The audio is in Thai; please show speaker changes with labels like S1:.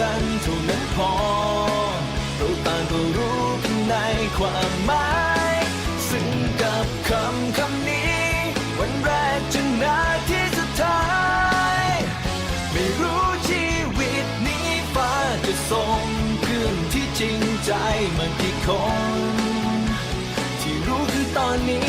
S1: กันเท่านั้นพอเราต่างก็รู้กันในความหมายซึ่งกับคำคำนี้ วันแรกจนนาทีสุดท้าย ไม่รู้ชีวิตนี้ฟ้าจะส่งเพื่อนที่จริงใจมากี่คน ที่รู้คือตอนนี้